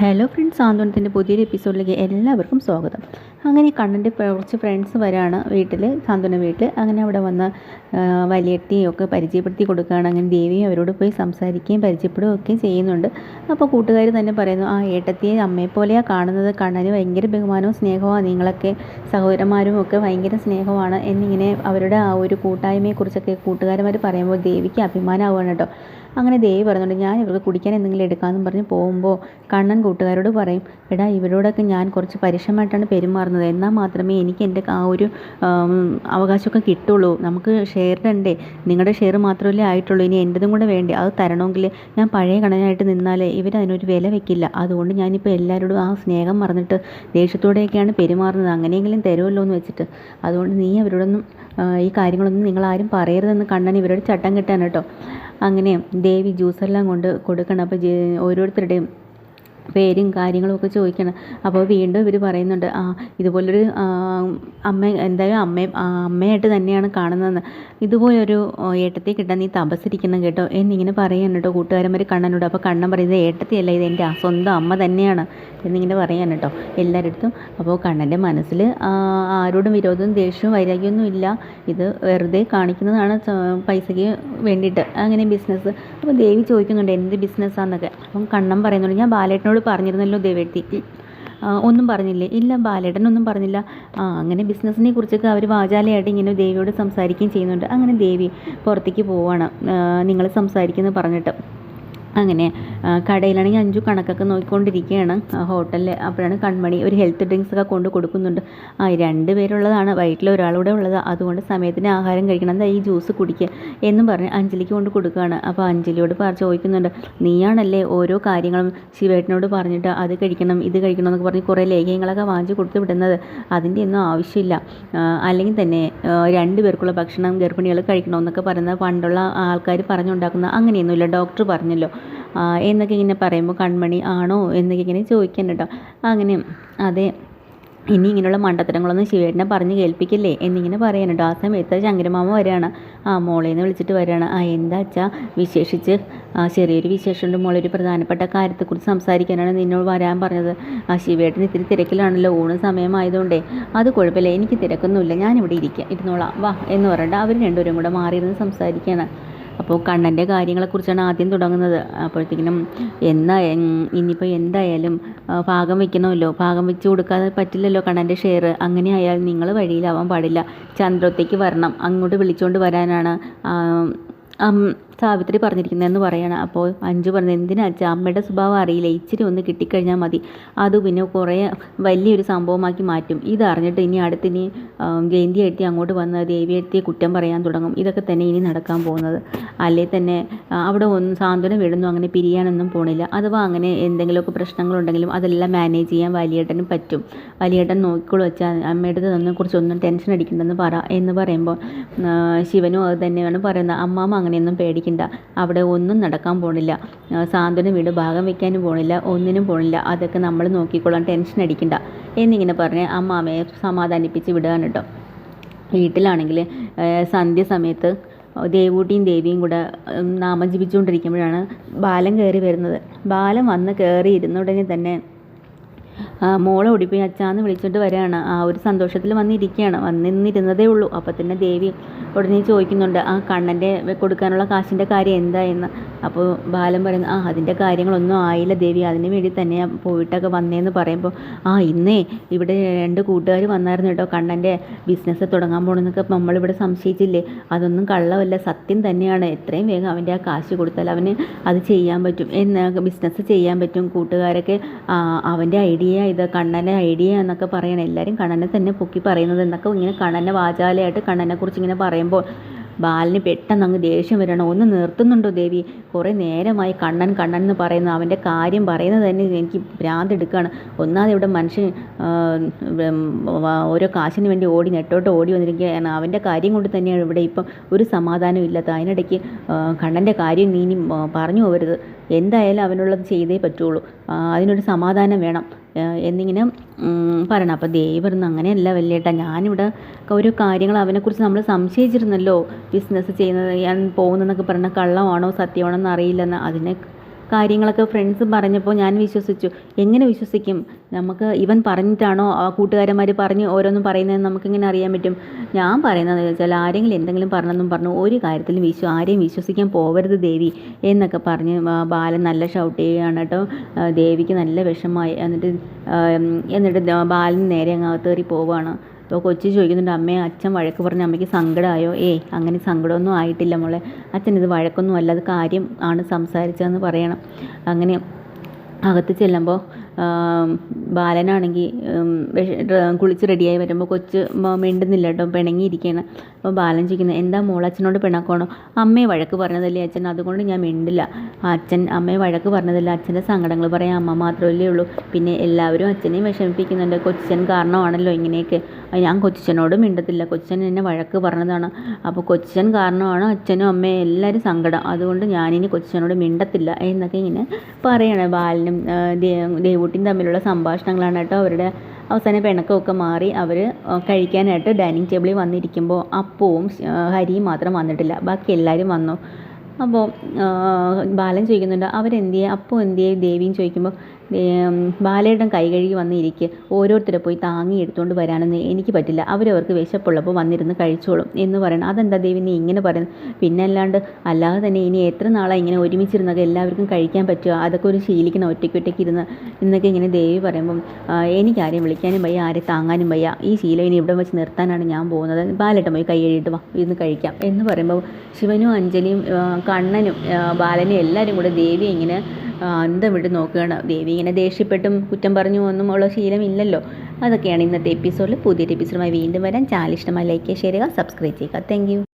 Hello friends സാന്ത്വനത്തിന്റെ പുതിയൊരു എപ്പിസോഡിലേക്ക് എല്ലാവർക്കും സ്വാഗതം. അങ്ങനെ കണ്ണന്റെ കുറച്ച് ഫ്രണ്ട്സ് വരാണ് വീട്ടിൽ സാന്ത്വന വീട്ടിൽ അങ്ങനെ അവിടെ വന്ന് വലിയെത്തിയും ഒക്കെ പരിചയപ്പെടുത്തി കൊടുക്കുകയാണ്. അങ്ങനെ ദേവിയും അവരോട് പോയി സംസാരിക്കുകയും പരിചയപ്പെടുകയും ഒക്കെ ചെയ്യുന്നുണ്ട്. അപ്പോൾ കൂട്ടുകാർ തന്നെ പറയുന്നു ആ ഏട്ടത്തിയെ അമ്മയെ പോലെയാണ് കാണുന്നത്. കണ്ണന് ഭയങ്കര ബഹുമാനവും സ്നേഹമാണ് നിങ്ങളൊക്കെ സഹോദരന്മാരും ഒക്കെ ഭയങ്കര സ്നേഹമാണ് എന്നിങ്ങനെ അവരുടെ ആ ഒരു കൂട്ടായ്മയെക്കുറിച്ചൊക്കെ കൂട്ടുകാരന്മാർ പറയുമ്പോൾ ദേവിക്ക് അഭിമാനമാവുകയാണ് കേട്ടോ. അങ്ങനെ ദേവി പറഞ്ഞുകൊണ്ട് ഞാൻ ഇവർക്ക് കുടിക്കാൻ എന്തെങ്കിലും എടുക്കാമെന്നും പറഞ്ഞ് പോകുമ്പോൾ കണ്ണൻ കൂട്ടുകാരോട് പറയും എടാ ഇവരോടൊക്കെ ഞാൻ കുറച്ച് പരുഷമായിട്ടാണ് പെരുമാറുന്നത്. എന്നാൽ മാത്രമേ എനിക്ക് എന്റെ ആ ഒരു അവകാശമൊക്കെ കിട്ടുള്ളൂ. നമുക്ക് ഷെയർ ഉണ്ടേ. നിങ്ങളുടെ ഷെയർ മാത്രമല്ലേ ആയിട്ടുള്ളൂ. ഇനി എന്റെതും കൂടെ വേണ്ടേ? അത് തരണമെങ്കിൽ ഞാൻ പഴയ കണനായിട്ട് നിന്നാലേ ഇവരതിനൊരു വില വെക്കില്ല. അതുകൊണ്ട് ഞാനിപ്പോൾ എല്ലാവരോടും ആ സ്നേഹം മറന്നിട്ട് ദേഷ്യത്തോടെയൊക്കെയാണ് പെരുമാറുന്നത്. അങ്ങനെയെങ്കിലും തരുമല്ലോ എന്ന് വെച്ചിട്ട്. അതുകൊണ്ട് നീ അവരോടൊന്നും ഈ കാര്യങ്ങളൊന്നും നിങ്ങളാരും പറയരുതെന്ന് കണ്ണൻ ഇവരോട് ചട്ടം കിട്ടാൻ കേട്ടോ. അങ്ങനെ ദേവി ജ്യൂസെല്ലാം കൊണ്ട് കൊടുക്കണം. അപ്പോൾ ഓരോരുത്തരുടെയും പേരും കാര്യങ്ങളും ഒക്കെ ചോദിക്കണം. അപ്പോൾ വീണ്ടും ഇവർ പറയുന്നുണ്ട് ആ ഇതുപോലൊരു അമ്മ എന്തായാലും അമ്മയും ആ, അമ്മയായിട്ട് തന്നെയാണ് കാണുന്നതെന്ന്. ഇതുപോലൊരു ഏട്ടത്തെ കിട്ടാൻ നീ തപസ്സിരിക്കണം കേട്ടോ. എന്നിങ്ങനെ പറയാൻ കേട്ടോ കൂട്ടുകാരന്മാർ കണ്ണനോട്. അപ്പോൾ കണ്ണൻ പറയുന്നത് ഏട്ടത്തിയല്ല ഇത് എന്റെ സ്വന്തം അമ്മ തന്നെയാണ്. എന്നിങ്ങനെ പറയാൻ കേട്ടോ എല്ലാവരുടെ അടുത്തും. അപ്പോൾ കണ്ണന്റെ മനസ്സിൽ ആരോടും വിരോധവും ദേഷ്യവും വൈരാഗ്യമൊന്നും ഇല്ല. ഇത് വെറുതെ കാണിക്കുന്നതാണ് പൈസയ്ക്ക് വേണ്ടിയിട്ട്. അങ്ങനെ ബിസിനസ് അപ്പോൾ ദേവി ചോദിക്കുന്നുണ്ട് എന്ത് ബിസിനസ്സാന്നൊക്കെ? അപ്പം കണ്ണൻ പറയുന്നുണ്ട് ഞാൻ ബാലേട്ടനോട് പറഞ്ഞിരുന്നല്ലോ ദേവേട്ടി ഒന്നും പറഞ്ഞില്ലേ? ഇല്ല ബാലേട്ടനൊന്നും പറഞ്ഞില്ല. ആ അങ്ങനെ ബിസിനസ്സിനെ കുറിച്ചൊക്കെ അവർ വാചാലയായിട്ട് ഇങ്ങനെ ദേവിയോട് സംസാരിക്കുകയും ചെയ്യുന്നുണ്ട്. അങ്ങനെ ദേവി പുറത്തേക്ക് പോവാണ്. നിങ്ങൾ സംസാരിക്കുന്നു പറഞ്ഞിട്ട്. അങ്ങനെ കടയിലാണെങ്കിൽ അഞ്ചു കണക്കൊക്കെ നോക്കിക്കൊണ്ടിരിക്കുകയാണ്. ഹോട്ടലിൽ അപ്പോഴാണ് കൺമണി ഒരു ഹെൽത്ത് ഡ്രിങ്ക്സ് ഒക്കെ കൊണ്ട് കൊടുക്കുന്നുണ്ട്. ആ രണ്ട് പേരുള്ളതാണ്. വയറ്റിൽ ഒരാളൂടെ ഉള്ളത്. അതുകൊണ്ട് സമയത്തിന് ആഹാരം കഴിക്കണം. എന്താ ഈ ജ്യൂസ് കുടിക്കുക എന്നും പറഞ്ഞ് അഞ്ജലിക്ക് കൊണ്ട് കൊടുക്കുകയാണ്. അപ്പോൾ അഞ്ജലിയോട് പറ ചോദിക്കുന്നുണ്ട് നീയാണല്ലേ ഓരോ കാര്യങ്ങളും ശിവേട്ടനോട് പറഞ്ഞിട്ട് അത് കഴിക്കണം ഇത് കഴിക്കണം എന്നൊക്കെ പറഞ്ഞ് കുറേ ലേഖ്യങ്ങളൊക്കെ വാങ്ങിച്ച് കൊടുത്ത് വിടുന്നത്? അതിന്റെ ഒന്നും ആവശ്യമില്ല. അല്ലെങ്കിൽ തന്നെ രണ്ട് പേർക്കുള്ള ഭക്ഷണം ഗർഭിണികൾ കഴിക്കണമെന്നൊക്കെ പറയുന്നത് പണ്ടുള്ള ആൾക്കാർ പറഞ്ഞുണ്ടാക്കുന്ന അങ്ങനെയൊന്നുമില്ല. ഡോക്ടർ പറഞ്ഞല്ലോ. എന്നൊക്കെ ഇങ്ങനെ പറയുമ്പോൾ കൺമണി ആണോ? എന്നൊക്കെ ഇങ്ങനെ ചോദിക്കാൻ കേട്ടോ അങ്ങനെ അതെ ഇനി ഇങ്ങനെയുള്ള മണ്ടത്തരങ്ങളൊന്നും ശിവേട്ടനെ പറഞ്ഞ് കേൾപ്പിക്കില്ലേ? എന്നിങ്ങനെ പറയാനുണ്ട് ആ സമയത്ത് ശങ്കരമാമ വരികയാണ്. ആ മോളേന്ന് വിളിച്ചിട്ട് വരികയാണ്. ആ എന്താ അച്ഛാ? വിശേഷിച്ച് ചെറിയൊരു വിശേഷമുണ്ട് മോളെ. ഒരു പ്രധാനപ്പെട്ട കാര്യത്തെക്കുറിച്ച് സംസാരിക്കാനാണ് നിന്നോട് വരാൻ പറഞ്ഞത്. ആ ശിവേട്ടൻ ഇത്തിരി തിരക്കിലാണല്ലോ. ഊണ് സമയമായതുകൊണ്ടേ. അത് കുഴപ്പമില്ല. എനിക്ക് തിരക്കൊന്നുമില്ല. ഞാനിവിടെ ഇരിക്കാം. ഇരുന്നോളാം. വാ എന്ന് പറഞ്ഞിട്ട് അവർ രണ്ടുപേരും കൂടെ മാറിയിരുന്ന് സംസാരിക്കുകയാണ്. അപ്പോൾ കണ്ണന്റെ കാര്യങ്ങളെക്കുറിച്ചാണ് ആദ്യം തുടങ്ങുന്നത്. അപ്പോഴത്തേക്കിനും എന്താ ഇനിയിപ്പോൾ എന്തായാലും ഭാഗം വെക്കണമല്ലോ. ഭാഗം വെച്ച് കൊടുക്കാതെ പറ്റില്ലല്ലോ കണ്ണന്റെ ഷെയർ അങ്ങനെ ആയാൽ നിങ്ങൾ വഴിയിലാവാൻ പാടില്ല. ചന്ദ്രത്തേക്ക് വരണം. അങ്ങോട്ട് വിളിച്ചുകൊണ്ട് വരാനാണ് സാവിത്രി പറഞ്ഞിരിക്കുന്നതെന്ന് പറയണം. അപ്പോൾ അഞ്ചു പറഞ്ഞു എന്തിനാ അമ്മയുടെ സ്വഭാവം അറിയില്ല. ഇച്ചിരി ഒന്ന് കിട്ടിക്കഴിഞ്ഞാൽ മതി. അത് പിന്നെ കുറേ വലിയൊരു സംഭവമാക്കി മാറ്റും. ഇത് അറിഞ്ഞിട്ട് ഇനി അടുത്തിനി ജയന്തി എഴുത്തി അങ്ങോട്ട് വന്ന് ദേവി എഴുത്തിയെ കുറ്റം പറയാൻ തുടങ്ങും. ഇതൊക്കെ തന്നെ ഇനി നടക്കാൻ പോകുന്നത്. അല്ലേ തന്നെ അവിടെ ഒന്നും സാന്ത്വനം വീടുന്നു അങ്ങനെ പിരിയാനൊന്നും പോണില്ല. അഥവാ അങ്ങനെ എന്തെങ്കിലുമൊക്കെ പ്രശ്നങ്ങളുണ്ടെങ്കിലും അതെല്ലാം മാനേജ് ചെയ്യാൻ വലിയേട്ടനും പറ്റും. വലിയേട്ടൻ നോക്കിക്കോളൂ വെച്ചാൽ അമ്മയുടെ തന്നെ കുറിച്ചൊന്നും ടെൻഷൻ അടിക്കണ്ടെന്ന് പറ എന്ന് പറയുമ്പോൾ ശിവനും അത് തന്നെയാണ് പറയുന്നത്. അമ്മാമ്മ അങ്ങനെയൊന്നും പേടിക്കണ്ട അവിടെ ഒന്നും നടക്കാൻ പോണില്ല. സാന്ത്വന വീട് ഭാഗം വയ്ക്കാനും പോണില്ല ഒന്നിനും പോണില്ല. അതൊക്കെ നമ്മൾ നോക്കിക്കൊള്ളാൻ ടെൻഷൻ അടിക്കണ്ട. എന്നിങ്ങനെ പറഞ്ഞ് അമ്മാമ്മയെ സമാധാനിപ്പിച്ച് വിടുകയാണ് കേട്ടോ. വീട്ടിലാണെങ്കിൽ സന്ധ്യ സമയത്ത് ദേവൂട്ടിയും ദേവിയും കൂടെ നാമം ജപിച്ചുകൊണ്ടിരിക്കുമ്പോഴാണ് ബാലം കയറി വരുന്നത്. ബാലം വന്ന് കയറി ഇരുന്ന ഉടനെ തന്നെ മോളെ ഓടിപ്പോയി. അച്ഛാന്ന് വിളിച്ചിട്ട് വരികയാണ് ആ ഒരു സന്തോഷത്തിൽ വന്നിരിക്കുകയാണ് വന്നിരുന്നതേ ഉള്ളൂ. അപ്പം തന്നെ ദേവി ഉടനെ ചോദിക്കുന്നുണ്ട് ആ കണ്ണന്റെ കൊടുക്കാനുള്ള കാശിന്റെ കാര്യം എന്താ എന്ന്. അപ്പോൾ ബാലൻ പറയുന്നു ആ അതിന്റെ കാര്യങ്ങളൊന്നും ആയില്ല ദേവി അതിന് വേണ്ടി തന്നെയാണ് പോയിട്ടൊക്കെ വന്നേന്ന് പറയുമ്പോൾ ആ ഇന്നേ ഇവിടെ രണ്ട് കൂട്ടുകാർ വന്നായിരുന്നു കേട്ടോ കണ്ണന്റെ ബിസിനസ് തുടങ്ങാൻ പോകണമെന്നൊക്കെ നമ്മളിവിടെ സംശയിച്ചില്ലേ? അതൊന്നും കള്ളമല്ല സത്യം തന്നെയാണ്. എത്രയും വേഗം അവന്റെ ആ കാശ് കൊടുത്താൽ അവന് അത് ചെയ്യാൻ പറ്റും. എന്ന ബിസിനസ് ചെയ്യാൻ പറ്റും. കൂട്ടുകാരൊക്കെ അവന്റെ ഐഡിയ ഇത് കണ്ണന്റെ ഐഡിയ എന്നൊക്കെ പറയണം. എല്ലാവരും കണ്ണനെ തന്നെ പൊക്കി പറയുന്നത് എന്നൊക്കെ ഇങ്ങനെ കണ്ണനെ വാചാലയായിട്ട് കണ്ണനെക്കുറിച്ച് ഇങ്ങനെ പറയുമ്പോൾ ബാലിന് പെട്ടെന്ന് അങ്ങ് ദേഷ്യം വരണം. ഒന്ന് നിർത്തുന്നുണ്ടോ ദേവി? കുറേ നേരമായി കണ്ണൻ കണ്ണൻ എന്ന് പറയുന്നു. അവന്റെ കാര്യം പറയുന്നത് തന്നെ എനിക്ക് ഭ്രാന്തെടുക്കുകയാണ് ഒന്നാമത് ഇവിടെ മനുഷ്യൻ ഓരോ കാശിന് വേണ്ടി ഓടി നെട്ടോട്ട് ഓടി വന്നിരിക്കുകയാണ്. അവന്റെ കാര്യം കൊണ്ട് തന്നെയാണ് ഇവിടെ ഇപ്പം ഒരു സമാധാനം ഇല്ലാത്ത അതിനിടയ്ക്ക് കണ്ണന്റെ കാര്യം നീ ഇനി പറഞ്ഞു പോകരുത്. എന്തായാലും അവനുള്ളത് ചെയ്തേ പറ്റുള്ളൂ. അതിനൊരു സമാധാനം വേണം. എന്നിങ്ങനെ പറയണം. അപ്പോൾ ദൈവം അങ്ങനെയല്ല വലിയേട്ടാ. ഞാനിവിടെ ഓരോ കാര്യങ്ങൾ അവനെക്കുറിച്ച് നമ്മൾ സംശയിച്ചിരുന്നല്ലോ. ബിസിനസ് ചെയ്യുന്നത് ഞാൻ പോകുന്നതെന്നൊക്കെ പറഞ്ഞ കള്ളമാണോ സത്യമാണോ എന്ന് അറിയില്ലെന്ന് അതിനെ കാര്യങ്ങളൊക്കെ ഫ്രണ്ട്സ് പറഞ്ഞപ്പോൾ ഞാൻ വിശ്വസിച്ചു. എങ്ങനെ വിശ്വസിക്കും? നമുക്ക് ഇവൻ പറഞ്ഞിട്ടാണോ? ആ കൂട്ടുകാരന്മാർ പറഞ്ഞ് ഓരോന്നും പറയുന്നതെന്ന് നമുക്കിങ്ങനെ അറിയാൻ പറ്റും? ഞാൻ പറയുന്നത് വെച്ചാൽ ആരെങ്കിലും എന്തെങ്കിലും പറഞ്ഞെന്നും പറഞ്ഞു ഒരു കാര്യത്തിലും വിശ്വ ആരെയും വിശ്വസിക്കാൻ പോവരുത് ദേവി എന്നൊക്കെ പറഞ്ഞ് ബാലൻ നല്ല ഷൗട്ട് ചെയ്യുകയാണ് കേട്ടോ. ദേവിക്ക് നല്ല വിഷമമായി. എന്നിട്ട് എന്നിട്ട് ബാലൻ നേരെ അങ്ങ് അകത്തേറി പോവുകയാണ്. അപ്പോൾ കൊച്ചു ചോദിക്കുന്നുണ്ട് അമ്മയെ അച്ഛൻ വഴക്ക് പറഞ്ഞ അമ്മയ്ക്ക് സങ്കടമായോ ഏയ് അങ്ങനെ സങ്കടമൊന്നും ആയിട്ടില്ല മോളെ. അച്ഛൻ ഇത് വഴക്കൊന്നും അല്ല അത് കാര്യം ആണ് സംസാരിച്ചതെന്ന് പറയണം. അങ്ങനെ അകത്ത് ചെല്ലുമ്പോൾ ബാലനാണെങ്കിൽ കുളിച്ച് റെഡിയായി വരുമ്പോൾ കൊച്ച് മിണ്ടുന്നില്ല കേട്ടോ പിണങ്ങിയിരിക്കുകയാണ് അപ്പോൾ ബാലൻ ചോദിക്കുന്നത് എന്താ മോൾ അച്ഛനോട് പിണക്കമാണോ അമ്മയെ വഴക്ക് പറഞ്ഞതല്ലേ അച്ഛൻ അതുകൊണ്ട് ഞാൻ മിണ്ടില്ല. അച്ഛൻ അമ്മയെ വഴക്ക് പറഞ്ഞതല്ല അച്ഛന്റെ സങ്കടങ്ങൾ പറയാൻ അമ്മ മാത്രമല്ലേ ഉള്ളൂ. പിന്നെ എല്ലാവരും അച്ഛനെയും വിഷമിപ്പിക്കുന്നുണ്ട്. കൊച്ചൻ കാരണമാണല്ലോ ഇങ്ങനെയൊക്കെ. ഞാൻ കൊച്ചനോട് മിണ്ടത്തില്ല. കൊച്ചൻ എന്നെ വഴക്ക് പറഞ്ഞതാണ്. അപ്പോൾ കൊച്ചൻ കാരണമാണ് അച്ഛനും അമ്മയും എല്ലാവരും സങ്കടം. അതുകൊണ്ട് ഞാനിനി കൊച്ചനോട് മിണ്ടത്തില്ല എന്നൊക്കെ ഇങ്ങനെ പറയണം ബാലനും ആ, ദേവൂട്ടിയും തമ്മിലുള്ള സംഭാഷണങ്ങളാണ് കേട്ടോ അവരുടെ അവസാനം പിണക്കമൊക്കെ മാറി അവർ കഴിക്കാനായിട്ട് ഡൈനിങ് ടേബിളിൽ വന്നിരിക്കുമ്പോൾ അപ്പവും ഹരിയും മാത്രം വന്നിട്ടില്ല. ബാക്കി എല്ലാവരും വന്നു. അപ്പോൾ ബാലൻ ചോദിക്കുന്നുണ്ട് അവരെന്തിയെ? അപ്പോൾ എന്തിയെ? ദേവിയും ചോദിക്കുമ്പോൾ ബാലയുടെ കൈ കഴുകി വന്നിരിക്കുക ഓരോരുത്തരെ പോയി താങ്ങി എടുത്തുകൊണ്ട് വരാനൊന്നും എനിക്ക് പറ്റില്ല. അവരവർക്ക് വിശപ്പുള്ളപ്പോൾ വന്നിരുന്ന് കഴിച്ചോളും എന്ന് പറയണം. അതെന്താ ദേവി നീ ഇങ്ങനെ പറയുന്നത്? പിന്നെ അല്ലാണ്ട് അല്ലാതെ തന്നെ ഇനി എത്ര നാളാണ് ഇങ്ങനെ ഒരുമിച്ചിരുന്നൊക്കെ എല്ലാവർക്കും കഴിക്കാൻ പറ്റുക? അതൊക്കെ ഒരു ശീലിക്കണം ഒറ്റയ്ക്ക് ഒറ്റയ്ക്ക് ഇരുന്ന് എന്നൊക്കെ ഇങ്ങനെ ദേവി പറയുമ്പം എനിക്കാരെയും വിളിക്കാനും വയ്യ ആരെ താങ്ങാനും വയ്യ. ഈ ശീലം ഇനി ഇവിടെ വെച്ച് നിർത്താനാണ് ഞാൻ പോകുന്നത്. ബാലേട്ടൻ പോയി കൈ കഴുകിയിട്ട് വാ ഇരുന്ന് കഴിക്കാം എന്ന് പറയുമ്പോൾ ശിവനും അഞ്ജലിയും കണ്ണനും ബാലനും എല്ലാവരും കൂടെ ദേവിയെ ഇങ്ങനെ അന്തം വിട്ട് നോക്കുകയാണ്. ദേവി ഇങ്ങനെ ദേഷ്യപ്പെട്ടും കുറ്റം പറഞ്ഞു ഒന്നും ഉള്ള ശീലമില്ലല്ലോ. അതൊക്കെയാണ് ഇന്നത്തെ എപ്പിസോഡിൽ പുതിയൊരു എപ്പിസോഡുമായി വീണ്ടും വരാൻ. ചാനൽ ഇഷ്ടമായി ലൈക്ക് ചെയ്യുക സബ്സ്ക്രൈബ് ചെയ്യുക. താങ്ക്